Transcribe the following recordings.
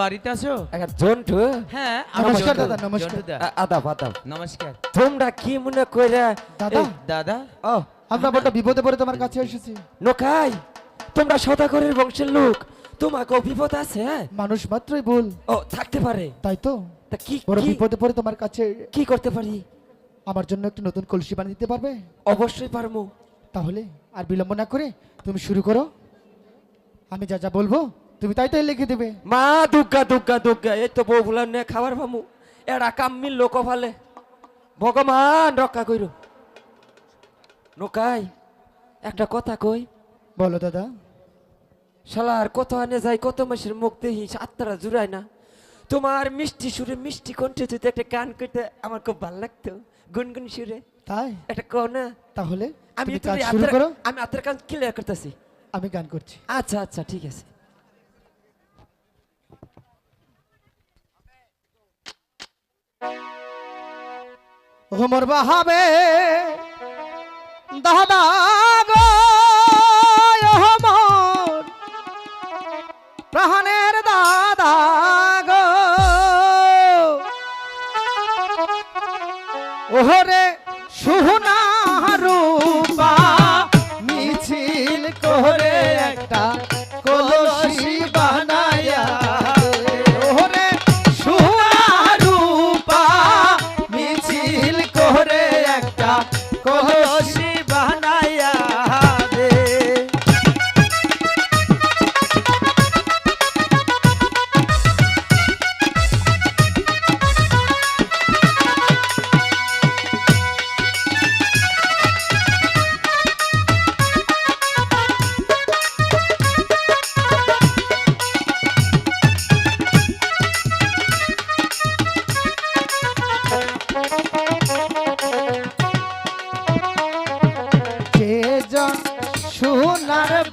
বাড়িতে আছো? একটা জন্টু। হ্যাঁ নমস্কার দাদা, নমস্কার। আদাব আদাব। নমস্কার। তোমরা কি মনে কইরা দাদা? দাদা? ও আমরা বড় বিপদে পড়ে তোমার কাছে এসেছি। নোকাই তোমরা সদাগরের বংশের লোক। তোমাকে বিপদ আছে হ্যাঁ? মানুষ মাত্রই ভুল। ও থাকতে পারে। তাই তো? তা কি বড় বিপদে পড়ে তোমার কাছে কি করতে পারি? আমার জন্য একটু নতুন কলসি বানিয়ে দিতে পারবে? অবশ্যই পারমু তাহলে আর বিলম্ব না করে তুমি শুরু করো। আমি যা যা বলব তুমি তাই তাই লিখে দেবে। মা দুর্গা দুর্গা দুর্গা এই তো বউ ভুলার নে খাবার পামু এরা কাম্মির লোক ভালে ভগবান রক্ষা কইরো। নোকাই একটা কথা কই। বলো দাদা। শালার কত আনে যাই কত মাসের মুখ দেখি আত্মারা জুড়ায় না। তোমার মিষ্টি সুরে মিষ্টি কণ্ঠে যদি একটা গান করতে আমার খুব ভালো লাগতো। গুনগুন সুরে। তাই? একটা কও না। তাহলে আমি আমি আত্মার কাজ ক্লিয়ার করতেছি। আমি গান করছি। আচ্ছা আচ্ছা ঠিক আছে। ওমর বাহাবে। দাদা গো ওমর প্রাণের দাদা গো। ওহরে সুহনা সোনার বানিয়া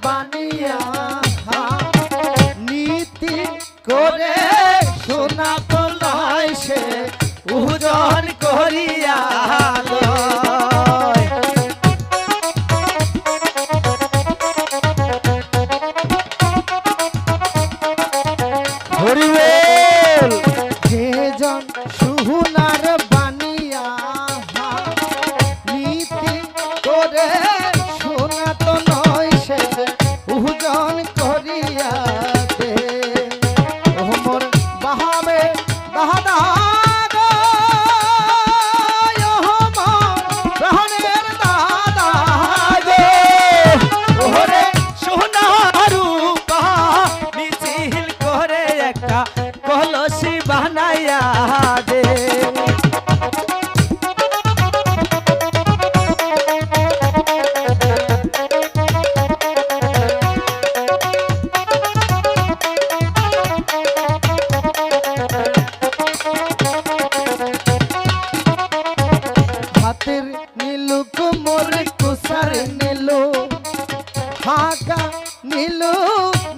নীলু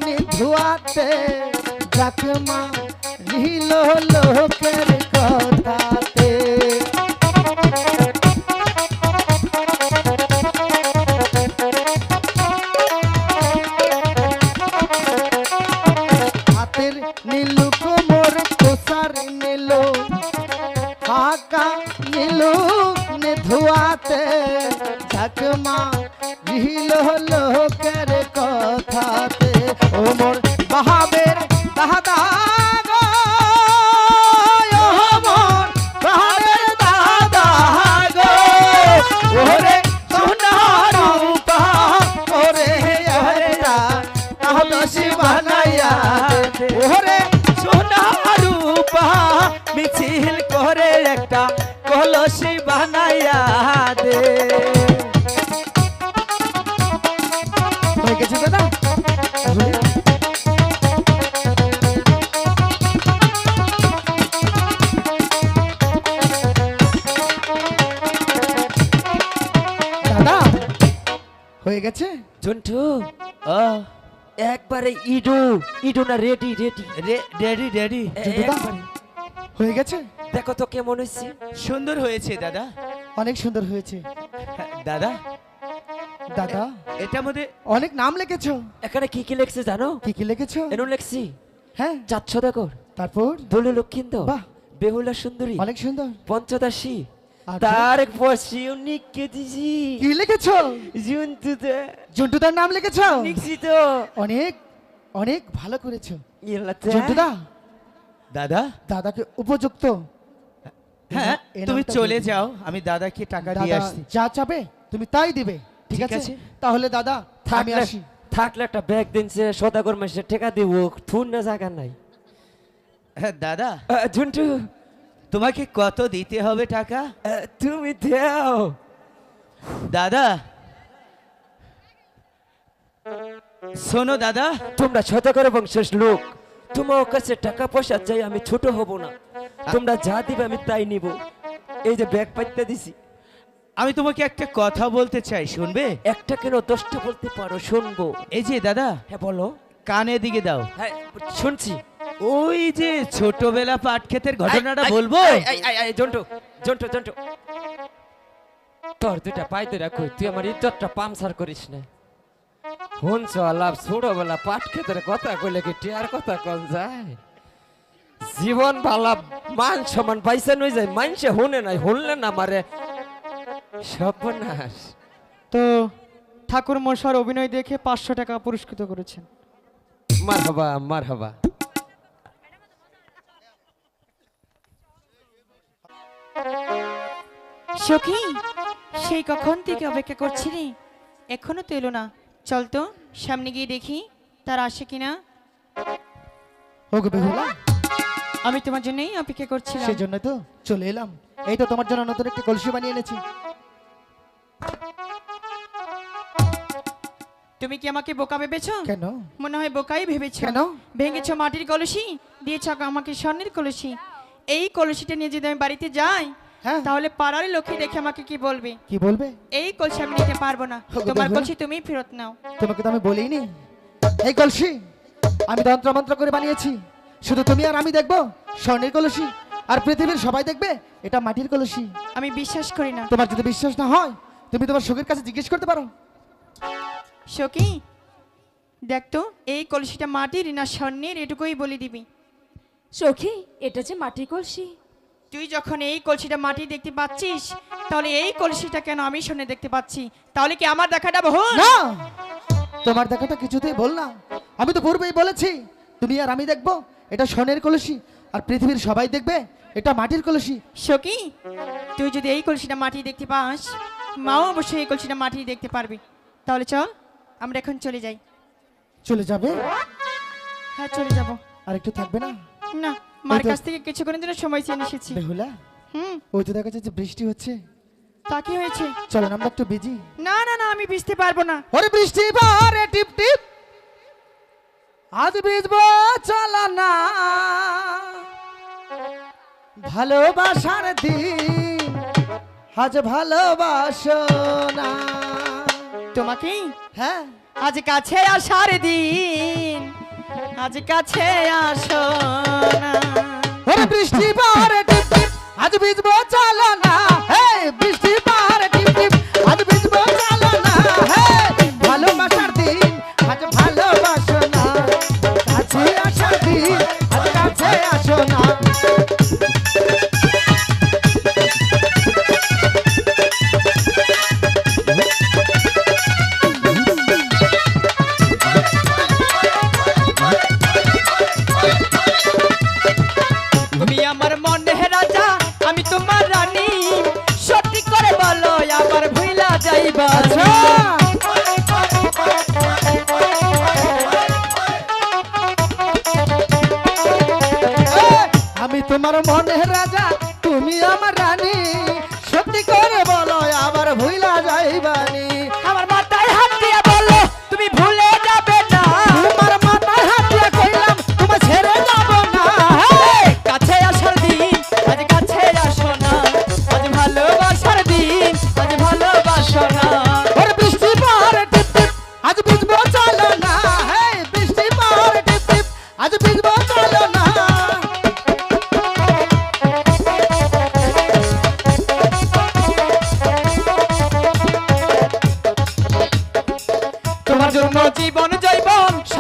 নিধুয়াতে জাকমা নীল লোকের কথাতে। হাতের নীলু কুমোর কুসার নীলু হাকা নীলু নে ধোয়াতে ঝকমা রিল লোকের কথাতে। ওমর জন্টু ও একবারে ইডু ইডু না রেডি রেডি। ড্যাডি দাদা হয়ে গেছে? দেখো তো কেমন হয়েছে। সুন্দর হয়েছে দাদা। অনেক সুন্দর হয়েছে। হ্যাঁ, দাদা। দাদা? এটার মধ্যে অনেক নাম লিখেছো। এখানে কি কি লেখছে জানো? কি কি লিখেছো? এনু লেখছি। হ্যাঁ। চাঁদ সদাগর তারপর? দোলে লক্ষিন্দর বাহ। বেহুলা সুন্দরী। অনেক সুন্দর। পঞ্চদাসী। আর তার পশি অনেক কেটেছি কি লিখেছো? জন্তুতে জন্টুদার নাম লিখেছো? নিশ্চিত অনেক অনেক ভালো করেছ। ইলাতে। জন্টুদা। দাদা? দাদাকে উপযুক্ত। হ্যাঁ তুমি চলে যাও আমি দাদাকে টাকা দিয়ে আসছি। যা চাবে তুমি তাই দিবে ঠিক আছে। তাহলে দাদা আমি আসি। থাকলে একটা ব্যাগ দিনছে সদাগর মাসে ঠেকা দিব থুন না জায়গা নাই। হ্যাঁ দাদা। ঝুন্টু তোমাকে কত দিতে হবে টাকা? তুমি দেও। দাদা। শোনো দাদা। তোমরা সদাগর বংশের লোক। তোমার কাছে টাকা পয়সা চাই আমি ছোট হব না। তোমরা যা দিবে আমি তাই নিব। এই যে ব্যাগ পাইতে দিছি। আমি তোমাকে একটা কথা বলতে চাই শুনবে? একটা কেন দশটা বলতে পারো শুনব। এই যে দাদা হ্যাঁ বলো। কানে দিকে দাও। হ্যাঁ শুনছি। ওই যে ছোটবেলা পাট ক্ষেতের ঘটনাটা বলব? আই, আই, আই, আই, জন্টু জন্টু জন্টু। তোর দুটা পাই তুই আমার ইজ্জতটা পামসার করিস না। শুনছ আলাপ? ছোটবেলা পাট ক্ষেতের কথা কইলে কি টিয়ার কথা কন যায়? জীবন ভালা মান সমান পাইছে নই যায় মানসে শুনে নাই শুনলে না মারে। সর্বনাশ। তো ঠাকুর মশার অভিনয় দেখে পাঁচশো টাকা পুরস্কৃত করেছেন। মার হবা মার হবা সখী সেই কখন থেকে অপেক্ষা করছিলি? এখনও তো এলো না। চল তো সামনে গিয়ে দেখি তার আসে কিনা। ওগো বেহুলা আমি তোমার জন্যই অপেক্ষা করছিলাম। সেই জন্য তো চলে এলাম। এই তো তোমার জন্য নতুন একটি কলসি বানিয়ে এনেছি। তুমি কি আমাকে বোকা ভেবেছো? কেন? মনে হয় বোকাই ভেবেছো। কেন? ভেঙেছো মাটির কলসি দিয়েছ আমাকে স্বর্ণের কলসি। এই কলসিটা নিয়ে যদি আমি বাড়িতে যাই হ্যাঁ। তাহলে পাড়ার লোকই দেখে আমাকে কি বলবে? কি বলবে? এই কলসি আমি নিতে পারব না। তোমার। কলসি তুমি ফেরত নাও। তোমাকে তো আমি বলিনি। এই কলসি আমি তন্ত্র মন্ত্র করে বানিয়েছি। শুধু তুমি আর আমি দেখব স্বর্ণের কলসি। আর পৃথিবীর সবাই দেখবে এটা মাটির কলসি। আমি বিশ্বাস করি না। তোমার যদি বিশ্বাস না হয় তুমি তোমার শোকের কাছে জিজ্ঞেস করতে পারো। সখী দেখ তো এই কলসিটা মাটির না স্বর্ণের এটুকুই বলে দিবি। সখী এটা যে মাটির কলসি। তুই যখন এই কলসিটা মাটি দেখতে পাচ্ছিস তাহলে এই কলসিটা কেন আমি স্বর্ণে দেখতে পাচ্ছি? তাহলে কি আমার দেখাটা বহু না! তোমার দেখাটা কিছুতেই বল না। আমি তো পূর্বেই বলেছি তুমি আর আমি দেখব এটা স্বর্ণের কলসি আর পৃথিবীর সবাই দেখবে এটা মাটির কলসি। সখী তুই যদি এই কলসিটা মাটি দেখতে পাস মাও অবশ্যই এই কলসিটা মাটি দেখতে পারবি। তাহলে চল আমরা এখন চলে যাই। চলে যাবে? হ্যাঁ চলে যাব। আর একটু থাকবে না? না। মার কাছ থেকে কিছুক্ষণের জন্য সময় চেয়ে এসেছি বেহুলা হুম? ওই তো দেখা যাচ্ছে বৃষ্টি হচ্ছে। তা কি হয়েছে? চলো না আমরা একটু বিজি। না না না আমি বুঝতে পারব না। ওরে বৃষ্টি টিপ টিপ। আজ ভিজবো চলো না। ভালোবাসার দিন আজ ভালোবাসো না। তোমাকেই হ্যাঁ। আজ কাছে আসার দিন আজ কাছে আসো না।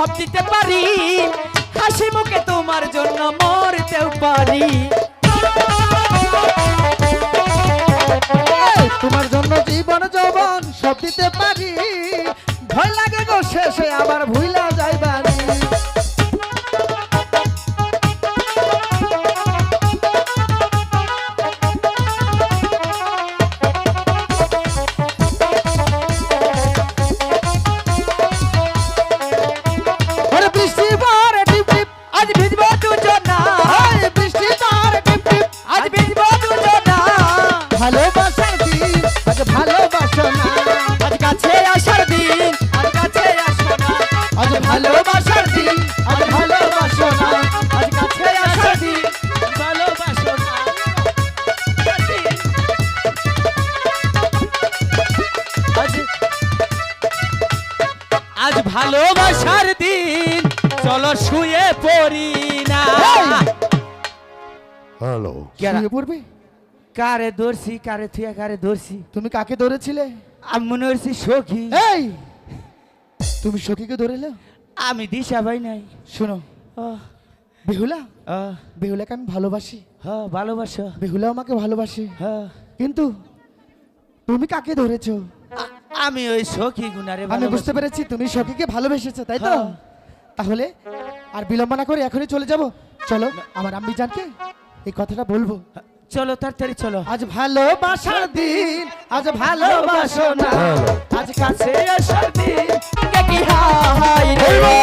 সব দিতে পারি। হাসি মুখে তোমার জন্য মরতেও পারি। তোমার জন্য জীবন যৌবন সব দিতে পারি। ভয় লাগে গো শেষে, আবার ভুলা যাইবা। শুয়ে পড়বে? কারে ধরছি কারে থুয়া কারে ধরছি তুমি কাকে ধরেছিলে আমি মনে করছি সখী। এই! তুমি সখীকে ধরেলে? আমি দিশা ভাই নাই। শোনো বেহুলা বেহুলাকে আমি ভালোবাসি। হ্যাঁ ভালোবাসো। বেহুলা আমাকে ভালোবাসে। হ্যাঁ। কিন্তু তুমি কাকে ধরেছো? আমি ওই সখী গুনারে আমি বুঝতে পেরেছি তুমি সখীকে ভালোবেসেছো তাই তো? হ্যাঁ। তাহলে আর বিলম্ব না করে এখনই চলে যাব। চলো আমার আম্মি জানকে এই কথাটা বলব? চলো তাড়াতাড়ি চলো। আজ ভালোবাসার দিন আজ ভালোবাসো না। আজ কাছে আসার দিন কে কি হাই রে?